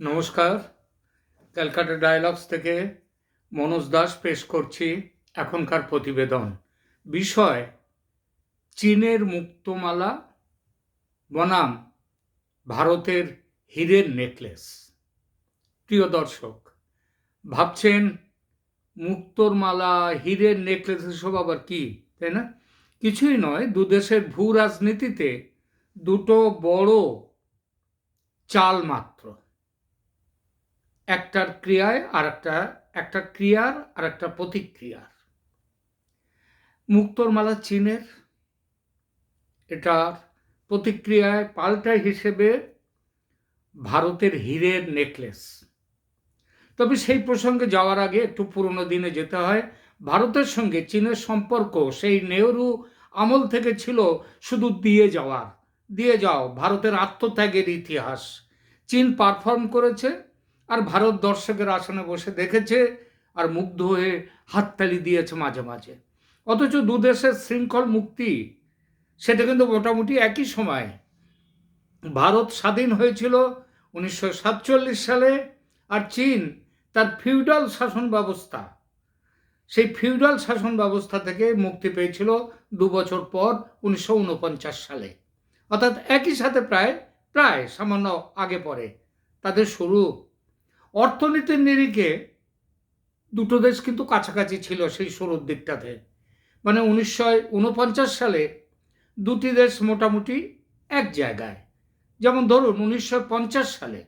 নমস্কার। ক্যালকাটা ডায়ালগস থেকে মনোজ দাস পেশ করছি এখনকার প্রতিবেদন। বিষয়, চীনের মুক্তমালা, বনাম, ভারতের হীরের নেকলেস। প্রিয় দর্শক, ভাবছেন মুক্তোর মালা হীরের নেকলেস এসব আবার কি, তাই না? কিছুই নয়, দু দেশের ভূ রাজনীতিতে দুটো বড় চাল মাত্র। একটার ক্রিয়ায় আর একটা একটা ক্রিয়ার আর একটা প্রতিক্রিয়ার। মুক্তোর মালা চীনের। এটার প্রতিক্রিয়ায় পাল্টা হিসেবে ভারতের হীরের নেকলেস। তবে সেই প্রসঙ্গে যাওয়ার আগে একটু পুরনো দিনে যেতে হয়। ভারতের সঙ্গে চীনের সম্পর্ক সেই নেহরু আমল থেকে ছিল শুধু দিয়ে যাওয়ার। দিয়ে যাও, ভারতের আত্মত্যাগের ইতিহাস। চীন পারফর্ম করেছে। আর ভারত দর্শকের আসনে বসে দেখেছে আর মুগ্ধ হয়ে হাততালি দিয়েছে মাঝে মাঝে। অথচ দু দেশের শৃঙ্খল মুক্তি, সেটা কিন্তু মোটামুটি একই সময়। ভারত স্বাধীন হয়েছিল উনিশশো সাতচল্লিশ সালে আর চীন তার ফিউডাল শাসন ব্যবস্থা। সেই ফিউডাল শাসন ব্যবস্থা থেকে মুক্তি পেয়েছিল দু বছর পর উনিশশো ঊনপঞ্চাশ সালে। অর্থাৎ একই সাথে প্রায় প্রায় সামান্য আগে পরে। তাদের শুরু অর্থনীতির নিরিখে দুটো দেশ কিন্তু কাছাকাছি ছিল সেই শুরুর দিকটাতে। মানে উনিশশো উনপঞ্চাশ সালে দুটি দেশ মোটামুটি এক জায়গায়। যেমন ধরুন, উনিশশো পঞ্চাশ সালে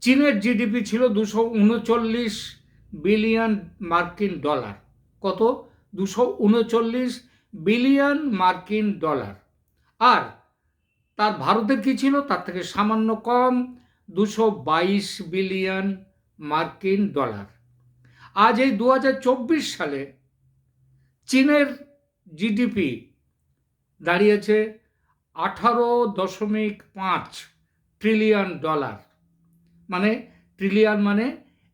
চীনের জিডিপি ছিল দুশো উনচল্লিশ বিলিয়ন মার্কিন ডলার। কত? দুশো উনচল্লিশ বিলিয়ন মার্কিন ডলার। আর তার ভারতের কি ছিল? তার থেকে সামান্য কম দুশো বাইশ বিলিয়ন মার্কিন ডলার। আজ এই দু হাজার চব্বিশ সালে চীনের জিডিপি দাঁড়িয়েছে আঠারো দশমিক পাঁচ ট্রিলিয়ন ডলার। মানে ট্রিলিয়ন মানে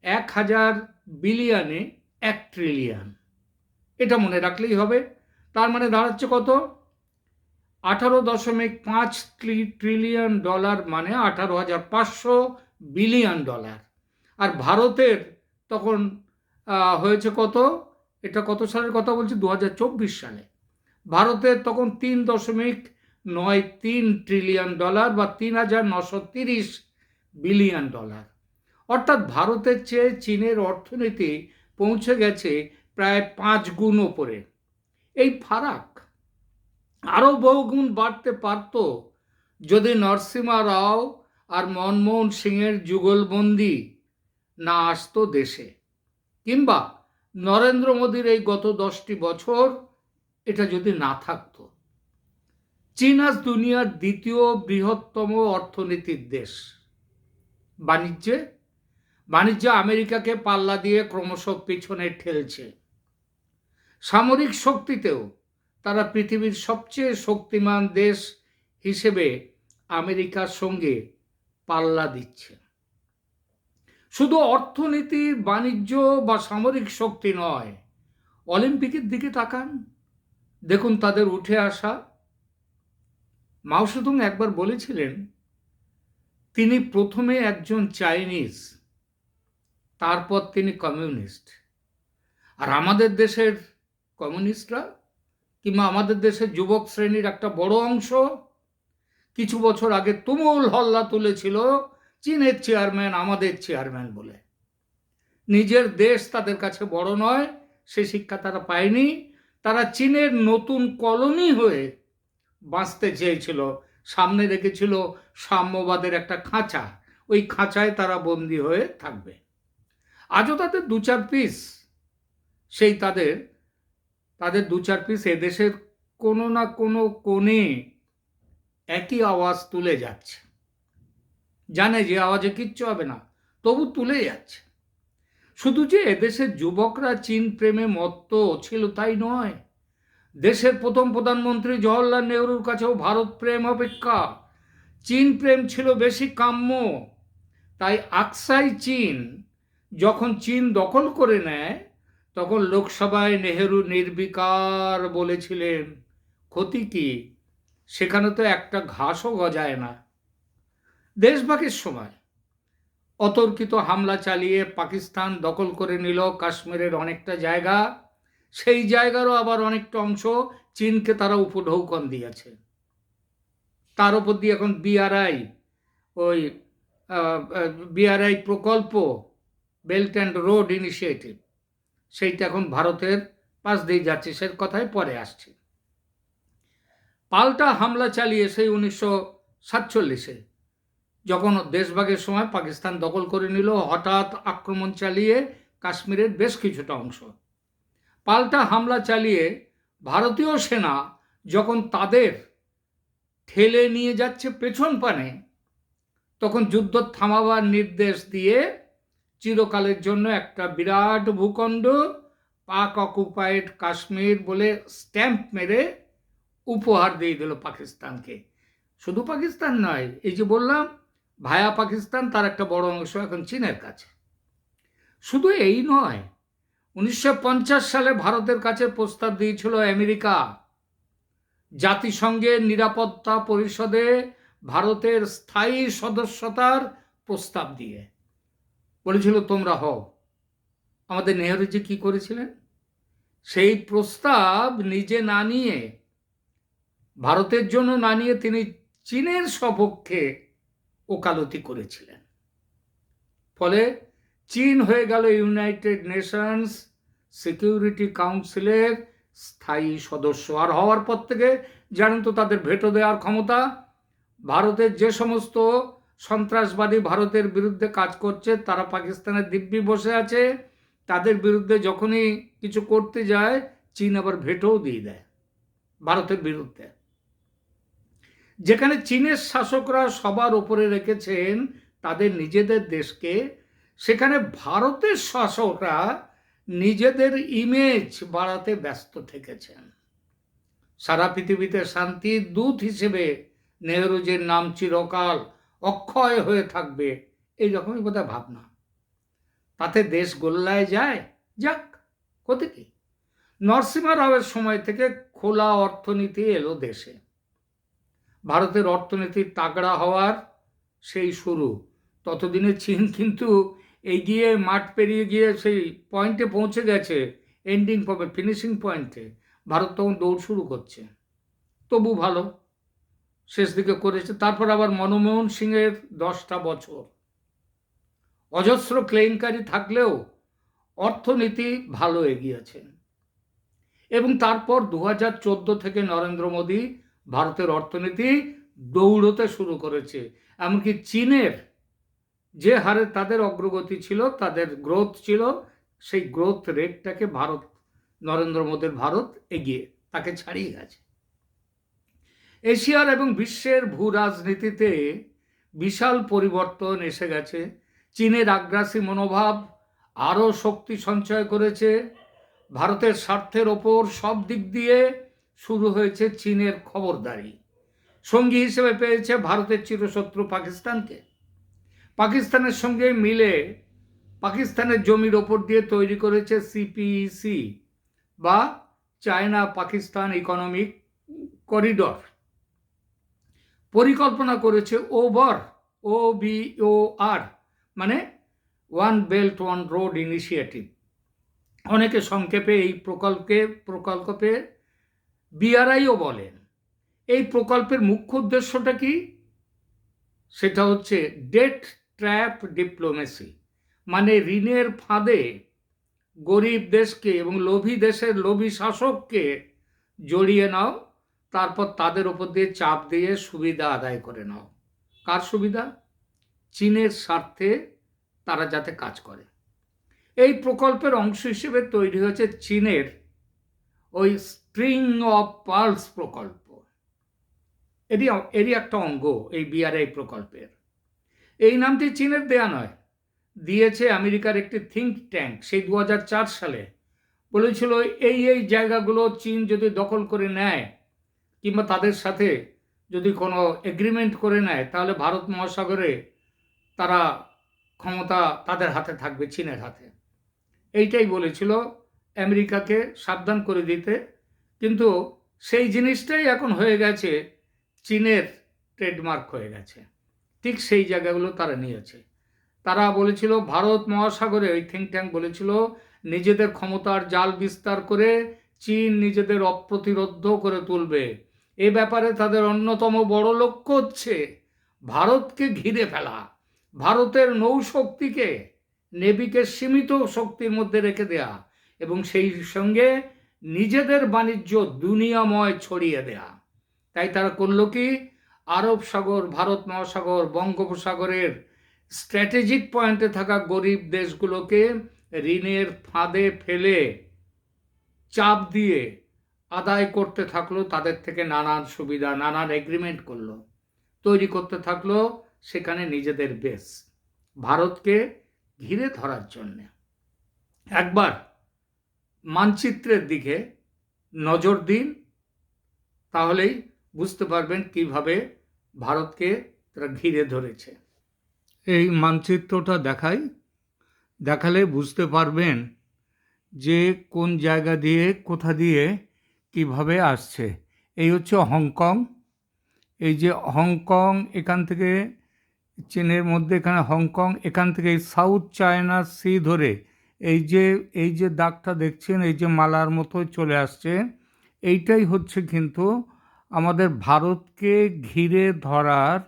এক হাজার বিলিয়নে এক ট্রিলিয়ন। এটা মনে রাখলেই হবে। তার মানে দাঁড়াচ্ছে কত? আঠারো দশমিক পাঁচ ট্রিলিয়ন ডলার মানে আঠারো হাজার পাঁচশো বিলিয়ন ডলার আর ভারতের তখন হয়েছে কত? এটা কত সালের কথা বলছি? দু হাজার চব্বিশ সালে। ভারতের তখন তিন দশমিক নয় তিন ট্রিলিয়ন ডলার বা তিন হাজার নশো তিরিশ বিলিয়ন ডলার অর্থাৎ ভারতের চেয়ে চীনের অর্থনীতি পৌঁছে গেছে প্রায় পাঁচ গুণ ওপরে। এই ফারাক আরও বহুগুণ বাড়তে পারত যদি নরসিমা রাও আর মনমোহন সিংয়ের যুগলবন্দি না আসতো দেশে। কিংবা নরেন্দ্র মোদীর এই গত দশটি বছর এটা যদি না থাকতো। চীন আজ দুনিয়ার দ্বিতীয় বৃহত্তম অর্থনীতির দেশ। বাণিজ্যে, বাণিজ্য আমেরিকাকে পাল্লা দিয়ে ক্রমশ পিছনে ঠেলছে। সামরিক শক্তিতেও তারা পৃথিবীর সবচেয়ে শক্তিমান দেশ হিসেবে আমেরিকার সঙ্গে পাল্লা দিচ্ছে। শুধু অর্থনীতি, বাণিজ্য বা সামরিক শক্তি নয়, অলিম্পিকের দিকে তাকান। দেখুন তাদের উঠে আসা। মাউসুদুং একবার বলেছিলেন, তিনি প্রথমে একজন চাইনিজ, তারপর তিনি কমিউনিস্ট। আর আমাদের দেশের কমিউনিস্টরা কিংবা আমাদের দেশের যুবক শ্রেণির একটা বড় অংশ কিছু বছর আগে তুমুল হল্লা তুলেছিল চীনের চেয়ারম্যান, আমাদের চেয়ারম্যান বলে। নিজের দেশ তাদের কাছে বড় নয়, সে শিক্ষা তারা পায়নি। তারা চীনের নতুন কলোনি হয়ে বাঁচতে চেয়েছিল। সামনে রেখেছিল সাম্যবাদের একটা খাঁচা। ওই খাঁচায় তারা বন্দি হয়ে থাকবে। আজও তাদের দু চার পিস সেই তাদের তাদের দু চার পিস এদেশের কোনো না কোনো কোণে একই আওয়াজ তুলে যাচ্ছে। জানে যে আওয়াজে কিচ্ছু হবে না, তবু তুলে যাচ্ছে। শুধু যে এদেশের যুবকরা চীন প্রেমে মত্ত ছিল তাই নয়, দেশের প্রথম প্রধানমন্ত্রী জওয়াহরলাল নেহরুর কাছেও ভারত প্রেম অপেক্ষা। চীন প্রেম ছিল বেশি কাম্য, তাই আকসাই চীন যখন চীন দখল করে নেয় তখন লোকসভায় নেহেরু নির্বিকার বলেছিলেন, ক্ষতি কি? সেখানে তো একটা ঘাসও গজায় না। দেশভাগের সময় অতর্কিত হামলা চালিয়ে পাকিস্তান দখল করে নিল কাশ্মীরের অনেকটা জায়গা। সেই জায়গারও আবার অনেকটা অংশ চীনকে তারা উপঢৌকন দিয়েছে। তার উপর দিয়ে এখন বিআরআই, ওই বিআরআই প্রকল্প, বেল্ট অ্যান্ড রোড ইনিশিয়েটিভ। সেইটা এখন ভারতের পাশ দিয়ে যাচ্ছে, সে কথায় পরে আসছে। পাল্টা হামলা চালিয়ে সেই উনিশশো সাতচল্লিশে, যখন দেশভাগের সময় পাকিস্তান দখল করে নিল, হঠাৎ আক্রমণ চালিয়ে কাশ্মীরের বেশ কিছুটা অংশ। পাল্টা হামলা চালিয়ে ভারতীয় সেনা যখন তাদের ঠেলে নিয়ে যাচ্ছে পেছন পানে, তখন যুদ্ধ থামাবার নির্দেশ দিয়ে চিরকালের জন্য একটা বিরাট ভূখণ্ড, পাক অকুপাইড কাশ্মীর বলে স্ট্যাম্প মেরে উপহার দিয়ে দিল পাকিস্তানকে। শুধু পাকিস্তান নয়, এই যে বললাম, ভায়া পাকিস্তান তার একটা বড় অংশ এখন চীনের কাছে। শুধু এই নয়, উনিশশো সালে ভারতের কাছে প্রস্তাব দিয়েছিল আমেরিকা, জাতিসংঘের নিরাপত্তা পরিষদে ভারতের স্থায়ী সদস্যতার প্রস্তাব দিয়ে। বলেছিল, তোমরা হও। আমাদের নেহরুজি কি করেছিলেন? সেই প্রস্তাব নিজে না নিয়ে, ভারতের জন্য না নিয়ে তিনি চীনের সপক্ষে ওকালতি করেছিলেন। ফলে চীন হয়ে গেল ইউনাইটেড নেশনস সিকিউরিটি কাউন্সিলের স্থায়ী সদস্য। আর হওয়ার পর থেকে জানেন তো, তাদের ভেটো দেওয়ার ক্ষমতা, ভারতের যে সমস্ত সন্ত্রাসবাদী ভারতের বিরুদ্ধে কাজ করছে, তারা পাকিস্তানের দিব্যি বসে আছে, তাদের বিরুদ্ধে যখনই কিছু করতে যায়, চীন আবার ভেটোও দিয়ে দেয়, ভারতের বিরুদ্ধে। যেখানে চীনের শাসকরা সবার ওপরে রেখেছেন তাদের নিজেদের দেশকে, সেখানে ভারতের শাসকরা নিজেদের ইমেজ বাড়াতে ব্যস্ত থেকেছেন। সারা পৃথিবীতে শান্তির দূত হিসেবে নেহরুজির নাম চিরকাল অক্ষয় হয়ে থাকবে, এই রকমই বোধহয় ভাবনা। তাতে দেশ গোল্লায় যায়, যাক, ক্ষতি কি? নরসিমা রাওয়ের সময় থেকে খোলা অর্থনীতি এলো দেশে। ভারতের অর্থনীতি তাগড়া হওয়ার সেই শুরু। ততদিনে চীন কিন্তু এগিয়ে মাঠ পেরিয়ে গিয়ে সেই পয়েন্টে পৌঁছে গেছে এন্ডিং পাবে ফিনিশিং পয়েন্টে ভারত তখন দৌড় শুরু করছে। তবু ভালো। শেষ দিকে করেছে। তারপর আবার মনমোহন সিংয়ের দশটা বছর। অজস্র ক্লেমকারী থাকলেও অর্থনীতি ভালো এগিয়েছেন। এবং তারপর দু হাজার চোদ্দ থেকে নরেন্দ্র মোদী ভারতের অর্থনীতি দৌড়তে শুরু করেছে। এমনকি চীনের যে হারে তাদের অগ্রগতি ছিল, তাদের গ্রোথ ছিল, সেই গ্রোথ রেটটাকে ভারত, নরেন্দ্র মোদীর ভারত এগিয়ে, তাকে ছাড়িয়ে গেছে। এশিয়ার এবং বিশ্বের ভূ রাজনীতিতে বিশাল পরিবর্তন এসে গেছে। চীনের আগ্রাসী মনোভাব আরও শক্তি সঞ্চয় করেছে। ভারতের স্বার্থের ওপর সব দিক দিয়ে শুরু হয়েছে চীনের খবরদারি। সঙ্গী হিসেবে পেয়েছে ভারতের চিরশত্রু পাকিস্তানকে। পাকিস্তানের সঙ্গে মিলে পাকিস্তানের জমির ওপর দিয়ে তৈরি করেছে সিপিইসি বা চায়না পাকিস্তান ইকোনমিক করিডর। পরিকল্পনা করেছে ওভার ও বি ও আর মানে one belt one road initiative অনেকে সংক্ষেপে এই প্রকল্পে প্রকল্পে বিআরআইও বলেন। এই প্রকল্পের মুখ্য উদ্দেশ্যটা কি? সেটা হচ্ছে ডেট ট্র্যাপ ডিপ্লোমেসি মানে ঋণের ফাঁদে গরিব দেশকে এবং লোভী দেশের লোভী শাসককে জড়িয়ে নাও তারপর তাদের ওপর দিয়ে চাপ দিয়ে সুবিধা আদায় করে নাও। কার সুবিধা? চীনের স্বার্থে তারা যাতে কাজ করে। এই প্রকল্পের অংশ হিসেবে তৈরি হয়েছে চীনের ওই স্ট্রিং অফ পার্লস প্রকল্প। এরই এরই একটা অঙ্গ এই বিআরআই প্রকল্পের। এই নামটি চীনের দেয়া নয়। দিয়েছে আমেরিকার একটি থিঙ্ক ট্যাঙ্ক সেই দু হাজার চার সালে। বলেছিল এই এই জায়গাগুলো চীন যদি দখল করে নেয় কিংবা তাদের সাথে যদি কোনো এগ্রিমেন্ট করে নেয়, তাহলে ভারত মহাসাগরে তারা ক্ষমতা তাদের হাতে থাকবে, চীনের হাতে। এইটাই বলেছিল আমেরিকাকে সাবধান করে দিতে। কিন্তু সেই জিনিসটাই এখন হয়ে গেছে, চীনের ট্রেডমার্ক হয়ে গেছে। ঠিক সেই জায়গাগুলো তারা নিয়েছে। তারা বলেছিল, ভারত মহাসাগরে, ওই থিঙ্ক ট্যাঙ্ক বলেছিল, নিজেদের ক্ষমতার জাল বিস্তার করে চীন নিজেদের অপ্রতিরোধ করে তুলবে। এ ব্যাপারে তাদের অন্যতম বড় লক্ষ্য হচ্ছে ভারতকে ঘিরে ফেলা। ভারতের নৌশক্তিকে নেভিকে সীমিত শক্তির মধ্যে রেখে দেয়া এবং সেই সঙ্গে নিজেদের বাণিজ্য দুনিয়াময় ছড়িয়ে দেয়া। তাই তারা করল কি? আরব সাগর, ভারত মহাসাগর, বঙ্গোপসাগরের স্ট্র্যাটেজিক পয়েন্টে থাকা গরিব দেশগুলোকে ঋণের ফাঁদে ফেলে চাপ দিয়ে আদায় করতে থাকল, তাদের থেকে নানান সুবিধা, নানান এগ্রিমেন্ট করল। তৈরি করতে থাকল সেখানে নিজেদের বেস ভারতকে ঘিরে ধরার জন্যে। একবার মানচিত্রের দিকে নজর দিন, তাহলেই বুঝতে পারবেন কীভাবে ভারতকে তারা ঘিরে ধরেছে। এই মানচিত্রটা দেখাই, দেখালে বুঝতে পারবেন যে কোন জায়গা দিয়ে, কোথা দিয়ে কীভাবে আসছে? এই হচ্ছে হংকং। এই যে হংকং, এখান থেকে চীনের মধ্যে এখানে হংকং, এখান থেকে সাউথ চায়না সি ধরে এই যে এই যে দাগটা দেখছেন, এই যে মালার মতো চলে আসছে। এইটাই হচ্ছে কিন্তু আমাদের ভারতকে ঘিরে ধরার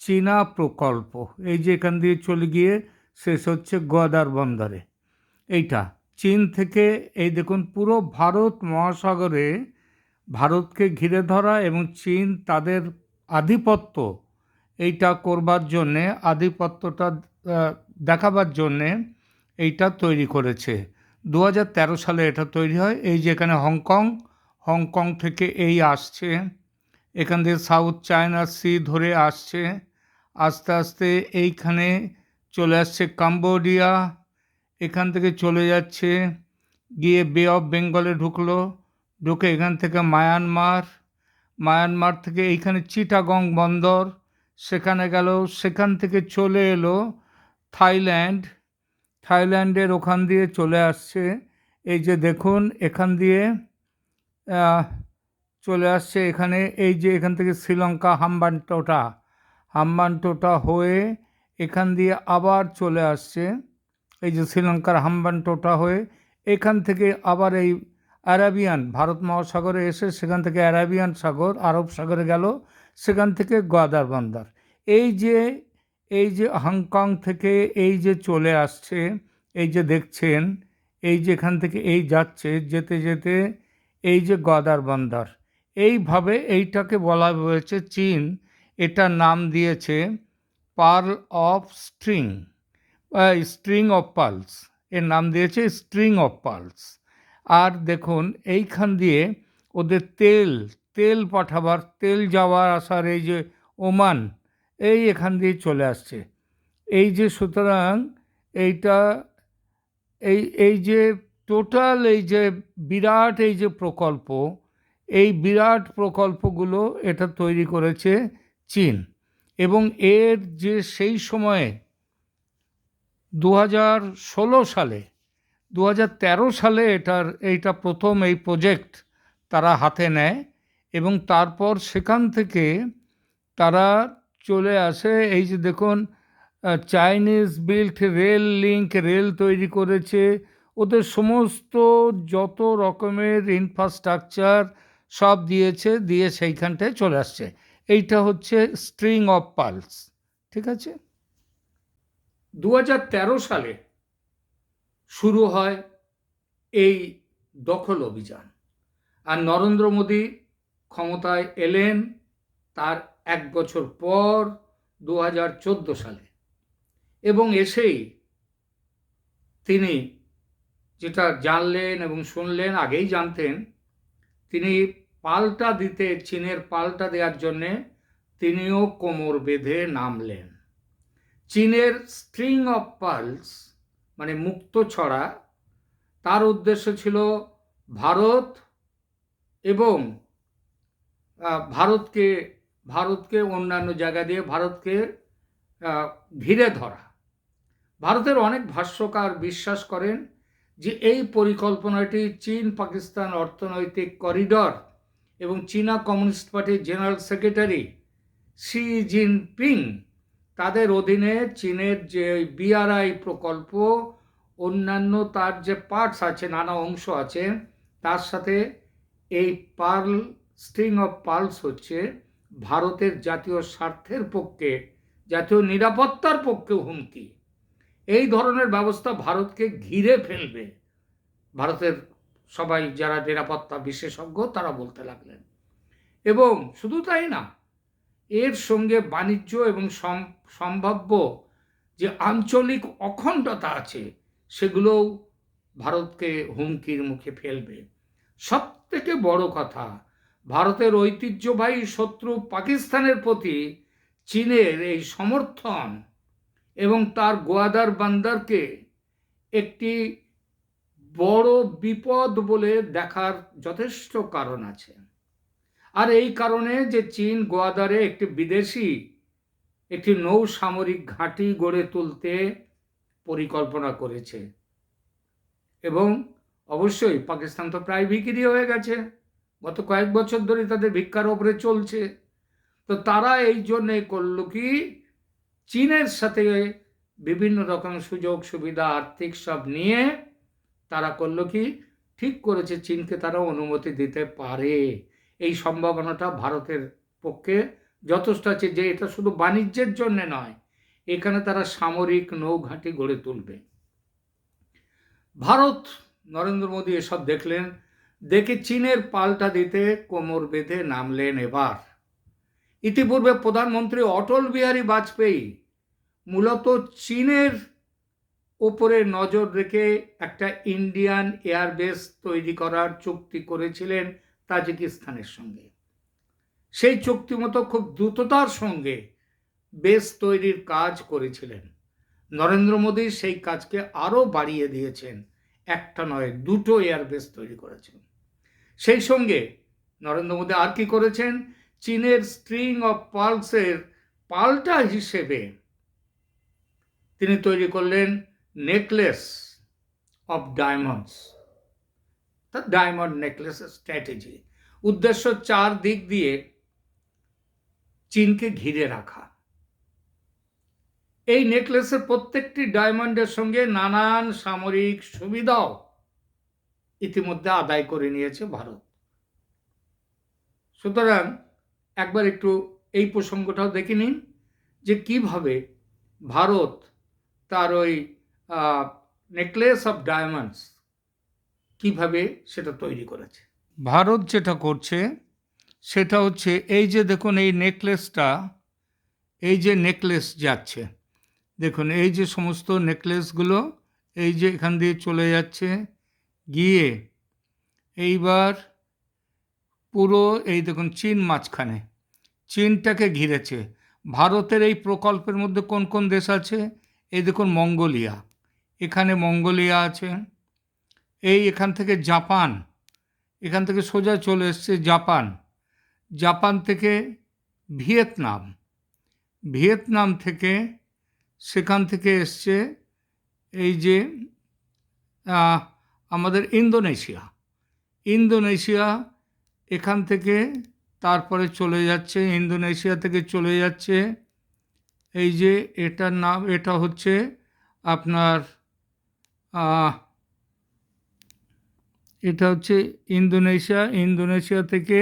চীনা প্রকল্প। এই যে এখান দিয়ে চলে গিয়ে শেষ হচ্ছে গোয়াদার বন্দরে। এইটা। চীন থেকে এই দেখুন, পুরো ভারত মহাসাগরে ভারতকে ঘিরে ধরা এবং চীন তাদের আধিপত্য এইটা করবার জন্যে, আধিপত্যটা দেখাবার জন্যে এইটা তৈরি করেছে। দু হাজার তেরো সালে এটা তৈরি হয়। এই যে এখানে হংকং হংকং থেকে এই আসছে। এখান থেকে সাউথ চায়না সি ধরে আসছে। আস্তে আস্তে এইখানে চলে আসছে কাম্বোডিয়া এখান থেকে চলে যাচ্ছে, গিয়ে বে অফ বেঙ্গলে ঢুকলো, ঢুকে এখান থেকে মায়ানমার মায়ানমার থেকে এইখানে চিটাগং বন্দর, সেখানে গেল, সেখান থেকে চলে এলো থাইল্যান্ড থাইল্যান্ডের ওখান দিয়ে চলে আসছে। এই যে দেখুন, এখান দিয়ে চলে আসছে এখানে, এই যে এখান থেকে শ্রীলঙ্কা হাম্বানটোটা হাম্বানটোটা হয়ে এখান দিয়ে আবার চলে আসছে। এই যে শ্রীলঙ্কার হাম্বানটোটা হয়ে এখান থেকে আবার এই অ্যারাবিয়ান, ভারত মহাসাগরে এসে সেখান থেকে অ্যারাবিয়ান সাগর, আরব সাগরে গেল, সেখান থেকে গোয়াদার বন্দর। এই যে এই যে হংকং থেকে এই যে চলে আসছে, এই যে দেখছেন, এই যে এখান থেকে এই যাচ্ছে, যেতে যেতে এই যে গদার বন্দর। এইভাবে এইটাকে বলা হয়েছে চীন। এটা নাম দিয়েছে pearl of string. String of pearls এর নাম দিয়েছে স্ট্রিং অফ পালস আর দেখুন, এইখান দিয়ে ওদের তেল তেল পাঠাবার, তেল যাওয়ার আসার এই যে ওমান, এই এখান দিয়ে চলে আসছে। এই যে সুতরাং এইটা, এই এই যে টোটাল এই যে বিরাট এই যে প্রকল্প, এই বিরাট প্রকল্পগুলো এটা তৈরি করেছে চীন। এবং এর যে সেই সময়ে দু হাজার ষোলো সালে দু হাজার তেরো সালে এটার, এইটা প্রথম এই প্রজেক্ট তারা হাতে নেয় এবং তারপর সেখান থেকে তারা চলে আসে। এই যে দেখুন Chinese built rail link rail তৈরি করেছে। ওদের সমস্ত যত রকমের ইনফ্রাস্ট্রাকচার সব দিয়েছে, দিয়ে সেইখানটায় চলে আসছে। এইটা হচ্ছে স্ট্রিং অফ পালস ঠিক আছে? দু হাজার তেরো সালে শুরু হয় এই দখল অভিযান। আর নরেন্দ্র মোদী ক্ষমতায় এলেন তার এক বছর পর দু হাজার চোদ্দ সালে। এবং এসেই তিনি যেটা জানলেন এবং শুনলেন, আগেই জানতেন, তিনি পাল্টা দিতে, চীনের পাল্টা দেওয়ার জন্যে তিনিও কোমর বেঁধে নামলেন। চীনের স্ট্রিং অফ পার্লস মানে মুক্ত ছড়া, তার উদ্দেশ্য ছিল ভারত এবং ভারতকে ভারতকে অন্যান্য জায়গা দিয়ে ভারতকে ঘিরে ধরা। ভারতের অনেক ভাষ্যকার বিশ্বাস করেন যে এই পরিকল্পনাটি চীন, পাকিস্তান অর্থনৈতিক করিডর এবং চীনা কমিউনিস্ট পার্টির জেনারেল সেক্রেটারি শি জিনপিং তাদের অধীনে চীনের যে বিআরআই প্রকল্প, অন্যান্য তার যে পার্টস আছে, নানা অংশ আছে, তার সাথে এই পার্ল স্ট্রিং অফ পার্লস হচ্ছে ভারতের জাতীয় স্বার্থের পক্ষে, জাতীয় নিরাপত্তার পক্ষে হুমকি। এই ধরনের ব্যবস্থা ভারতকে ঘিরে ফেলবে। ভারতের সবাই যারা নিরাপত্তা বিশেষজ্ঞ, তারা বলতে লাগলেন। এবং শুধু তাই না এর সঙ্গে বাণিজ্য এবং সম্ভাব্য যে আঞ্চলিক অখণ্ডতা আছে, সেগুলোও ভারতকে হুমকির মুখে ফেলবে। সব থেকে বড় কথা, ভারতের ঐতিহ্যবাহী শত্রু পাকিস্তানের প্রতি চীনের এই সমর্থন এবং তার গোয়াদার বান্দারকে একটি বড় বিপদ বলে দেখার যথেষ্ট কারণ আছে। আর এই কারণে যে চীন গোয়াদারে একটি বিদেশি, একটি নৌ সামরিক ঘাঁটি গড়ে তুলতে পরিকল্পনা করেছে। এবং অবশ্যই পাকিস্তান তো প্রায় বিক্রি হয়ে গেছে। গত কয়েক বছর ধরে তাদের ভিক্ষার ওপরে চলছে। তো তারা এই জন্যে করল কি, চীনের সাথে বিভিন্ন রকম সুযোগ সুবিধা, আর্থিক সব নিয়ে তারা করল কি, ঠিক করেছে, চীনকে তারা অনুমতি দিতে পারে। এই সম্ভাবনাটা ভারতের পক্ষে যথেষ্ট আছে যে এটা শুধু বাণিজ্যের জন্যে নয়, এখানে তারা সামরিক নৌঘাঁটি গড়ে তুলবে। ভারত, নরেন্দ্র মোদী এসব দেখলেন, দেখে চীনের পাল্টা দিতে কোমর বেঁধে নামলেন এবার। ইতিপূর্বে প্রধানমন্ত্রী অটল বিহারী বাজপেয়ী মূলত চীনের ওপরে নজর রেখে একটা ইন্ডিয়ান এয়ারবেস তৈরি করার চুক্তি করেছিলেন তাজিকিস্তানের সঙ্গে। সেই চুক্তি মতো খুব দ্রুততার সঙ্গে বেস তৈরির কাজ করেছিলেন। নরেন্দ্র মোদী সেই কাজকে আরও বাড়িয়ে দিয়েছেন। একটা নয়, দুটো এয়ারবেস তৈরি করেছেন। সেই সঙ্গে নরেন্দ্র মোদী আর কি করেছেন? চীনের স্ট্রিং অফ পালসের পাল্টা হিসেবে তিনি তৈরি করলেন necklace of diamonds. The diamond necklace strategy উদ্দেশ্য চার দিক দিয়ে চীনকে ঘিরে রাখা। এই নেকলেসের প্রত্যেকটি ডায়মন্ডের সঙ্গে নানান সামরিক সুবিধাও ইতিমধ্যে আদায় করে নিয়েছে ভারত। সুতরাং একবার একটু এই প্রসঙ্গটাও দেখে নিন যে কীভাবে ভারত তার ওই নেকলেস অফ ডায়মন্ডস কীভাবে সেটা তৈরি করেছে? ভারত যেটা করছে, সেটা হচ্ছে এই যে দেখুন, এই নেকলেসটা, এই যে নেকলেস যাচ্ছে, দেখুন, এই যে সমস্ত নেকলেসগুলো এই যে এখান দিয়ে চলে যাচ্ছে, গিয়ে এইবার পুরো এই দেখুন, চীন মাঝখানে, চীনটাকে ঘিরেছে। ভারতের এই প্রকল্পের মধ্যে কোন কোন দেশ আছে? এই দেখুন, মঙ্গোলিয়া, এখানে মঙ্গোলিয়া আছে এই এখান থেকে জাপান। এখান থেকে সোজা চলে এসছে জাপান। জাপান থেকে ভিয়েতনাম। ভিয়েতনাম থেকে সেখান থেকে এসছে এই যে আমাদের ইন্দোনেশিয়া। ইন্দোনেশিয়া এখান থেকে তারপরে চলে যাচ্ছে, ইন্দোনেশিয়া থেকে চলে যাচ্ছে। এই যে এটার নাম, এটা হচ্ছে আপনার এটা হচ্ছে ইন্দোনেশিয়া। ইন্দোনেশিয়া থেকে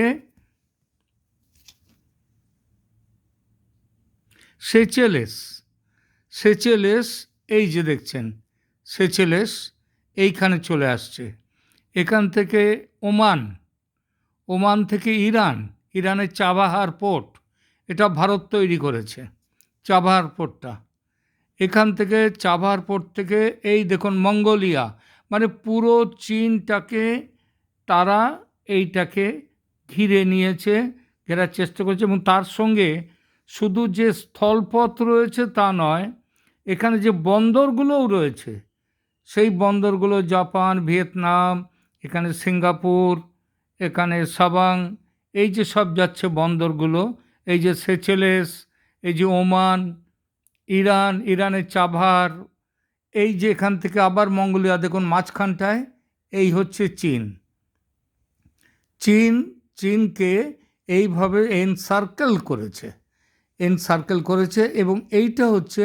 সেচেলেস সেচেলেস, এই যে দেখছেন, সেচেলেস এইখানে চলে আসছে। এখান থেকে ওমান ওমান থেকে ইরান ইরানের চাবাহার পোর্ট, এটা ভারত তৈরি করেছে, চাবাহার পোর্টটা। এখান থেকে চাবাহার পোর্ট থেকে এই দেখুন মঙ্গোলিয়া মানে পুরো চীনটাকে তারা এইটাকে ঘিরে নিয়েছে, ঘেরার চেষ্টা করেছে এবং তার সঙ্গে শুধু যে স্থলপথ রয়েছে তা নয়, এখানে যে বন্দরগুলোও রয়েছে, সেই বন্দরগুলো জাপান, ভিয়েতনাম, এখানে সিঙ্গাপুর, এখানে সাবাং, এই যে সব যাচ্ছে বন্দরগুলো, এই যে সেচেলেস, এই যে ওমান, ইরান, ইরানের চাভার এই যে এখান থেকে আবার মঙ্গোলিয়া দেখুন মাঝখানটায়, এই হচ্ছে চীন। চীন, চীনকে এইভাবে এনসার্কেল করেছে। এন সার্কেল করেছে এবং এইটা হচ্ছে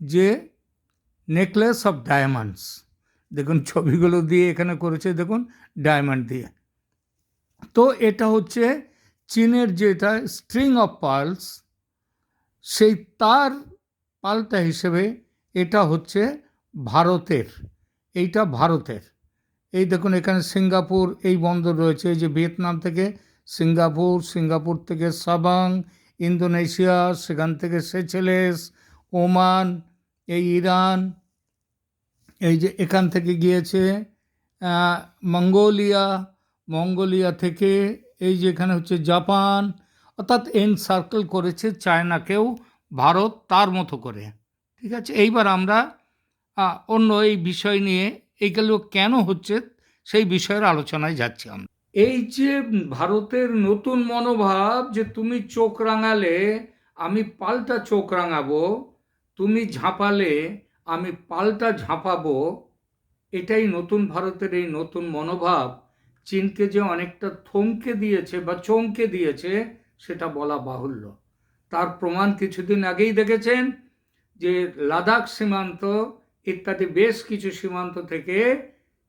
যে নেকলেস অফ ডায়মন্ডস দেখুন ছবিগুলো দিয়ে এখানে করেছে, দেখুন ডায়মন্ড দিয়ে। তো এটা হচ্ছে চীনের যেটা স্ট্রিং অফ পার্লস সেই তার পাল্টা হিসেবে এটা হচ্ছে ভারতের, এইটা ভারতের। এই দেখুন, এখানে সিঙ্গাপুর, এই বন্দর রয়েছে, এই যে ভিয়েতনাম থেকে সিঙ্গাপুর সিঙ্গাপুর থেকে সাবাং, ইন্দোনেশিয়া, সেখান থেকে সেচেলেস, ওমান, এই ইরান, এই যে এখান থেকে গিয়েছে মঙ্গোলিয়া মঙ্গোলিয়া থেকে এই যে এখানে হচ্ছে জাপান, অর্থাৎ এন সার্কেল করেছে চায়নাকেও ভারত তার মতো করে। ঠিক আছে? এইবার আমরা অন্য এই বিষয় নিয়ে এইগুলো কেন হচ্ছে সেই বিষয়ের আলোচনায় যাচ্ছি আমরা। এই যে ভারতের নতুন মনোভাব যে তুমি চোখ রাঙালে, আমি পাল্টা চোখ রাঙাবো, তুমি ঝাঁপালে, আমি পাল্টা ঝাঁপাবো, এটাই নতুন ভারতের এই নতুন মনোভাব। চীনকে যে অনেকটা থমকে দিয়েছে বা চমকে দিয়েছে, সেটা বলা বাহুল্য। তার প্রমাণ কিছুদিন আগেই দেখেছেন যে লাদাখ সীমান্ত ইত্যাদি বেশ কিছু সীমান্ত থেকে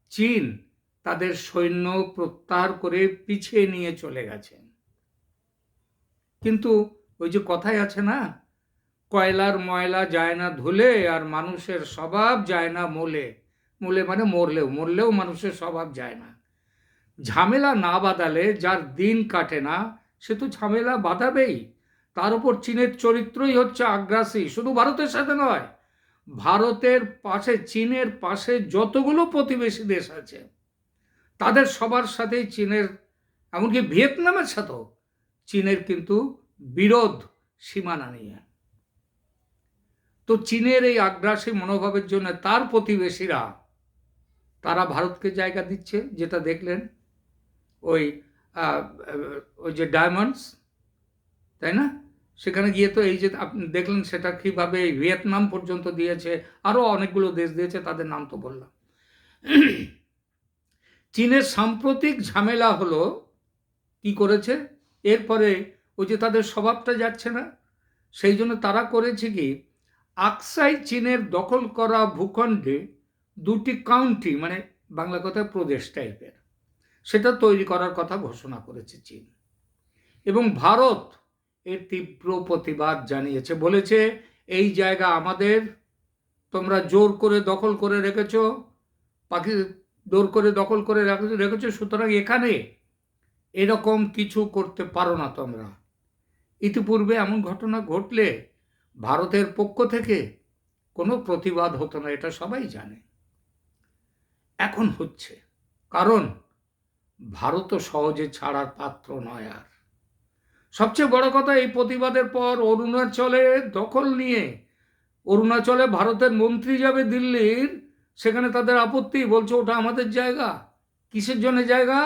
চীন তাদের সৈন্য প্রত্যাহার করে পিছিয়ে নিয়ে চলে গেছেন কিন্তু ওই যে কথাই আছে না, কয়লার ময়লা যায় না ধুলে আর মানুষের স্বভাব যায় না মোলে। মোলে মানে মরলেও মরলেও মানুষের স্বভাব যায় না। ঝামেলা না বাদালে যার দিন কাটে না, সে তো ঝামেলা বাঁধাবেই। তার উপর চীনের চরিত্রই হচ্ছে আগ্রাসী, শুধু ভারতের সাথে নয়, ভারতের পাশে, চীনের পাশে যতগুলো প্রতিবেশী দেশ আছে, তাদের সবার সাথেই চীনের, এমনকি ভিয়েতনামের সাথেও চীনের কিন্তু বিরোধ সীমানা নিয়ে। তো চীনের এই আগ্রাসী মনোভাবের জন্য তার প্রতিবেশীরা, তারা ভারতকে জায়গা দিচ্ছে, যেটা দেখলেন ওই ওই যে ডায়মন্ডস, তাই না? সেখানে গিয়ে তো এই যে আপনি দেখলেন সেটা কীভাবে ভিয়েতনাম পর্যন্ত দিয়েছে আরও অনেকগুলো দেশ দিয়েছে, তাদের নাম তো বললাম। চীনের সাম্প্রতিক ঝামেলা হলো কি করেছে? এরপরে ওই যে তাদের স্বভাবটা যাচ্ছে না, সেই জন্য তারা করেছে কি, আকসাই চীনের দখল করা ভূখণ্ডে দুটি কাউন্টি মানে বাংলা কথায় প্রদেশ টাইপের, সেটা তৈরি করার কথা ঘোষণা করেছে চীন। এবং ভারত এর তীব্র প্রতিবাদ জানিয়েছে। বলেছে, এই জায়গা আমাদের। তোমরা জোর করে দখল করে রেখেছো। পাখি জোর করে দখল করে রেখেছো, সুতরাং এখানে এরকম কিছু করতে পারো না তোমরা। ইতিপূর্বে এমন ঘটনা ঘটলে ভারতের পক্ষ থেকে কোনো প্রতিবাদ হতো না, এটা সবাই জানে। এখন হচ্ছে, কারণ ভারতও সহজে ছাড়ার পাত্র নয় আর। সবচেয়ে বড় কথা, এই প্রতিবাদের পর অরুণাচলে দখল নিয়ে অরুণাচলে ভারতের মন্ত্রী যাবে দিল্লির, সেখানে তাদের আপত্তি, বলছে ওটা আমাদের জায়গা, কিসের জন্য জায়গা?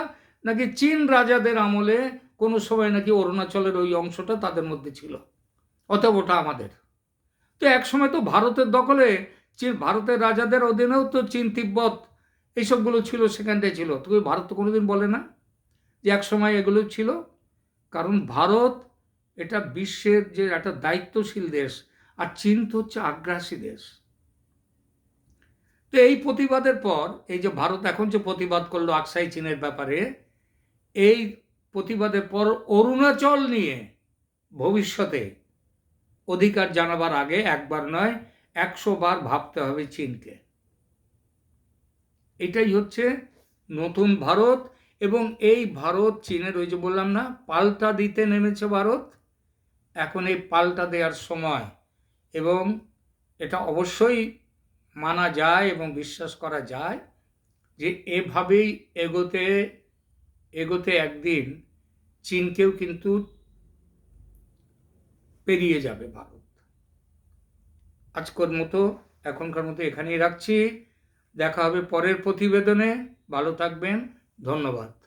নাকি চীন রাজাদের আমলে কোনো সময় নাকি অরুণাচলের ওই অংশটা তাদের মধ্যে ছিল অতএব ওটা আমাদের। তো এক সময় তো ভারতের দখলে, চীন, ভারতের রাজাদের অধীনেও তো চীন, তিব্বত, এইসবগুলো ছিল, সেখানটায় ছিল। তো ভারত তো কোনোদিন বলে না যে এক সময় এগুলো ছিল। কারণ ভারত এটা বিশ্বের যে একটা দায়িত্বশীল দেশ, আর চীন তো হচ্ছে আগ্রাসী দেশ। তো এই প্রতিবাদের পর, এই যে ভারত এখন যে প্রতিবাদ করল আকসাই চীনের ব্যাপারে, এই প্রতিবাদের পর অরুণাচল নিয়ে ভবিষ্যতে অধিকার জানাবার আগে একবার নয়, একশো বার ভাবতে হবে চীনকে। এটাই হচ্ছে নতুন ভারত এবং এই ভারত চীনের ওই যে বললাম না, পাল্টা দিতে নেমেছে ভারত, এখন এই পাল্টা দেওয়ার সময়। এবং এটা অবশ্যই মানা যায় এবং বিশ্বাস করা যায় যে এভাবেই এগোতে এগোতে একদিন চীনকেও কিন্তু পেরিয়ে যাবে ভারত। আজকের মতো, এখনকার মতো এখানেই রাখছি। দেখা হবে পরের প্রতিবেদনে। ভালো থাকবেন। ধন্যবাদ।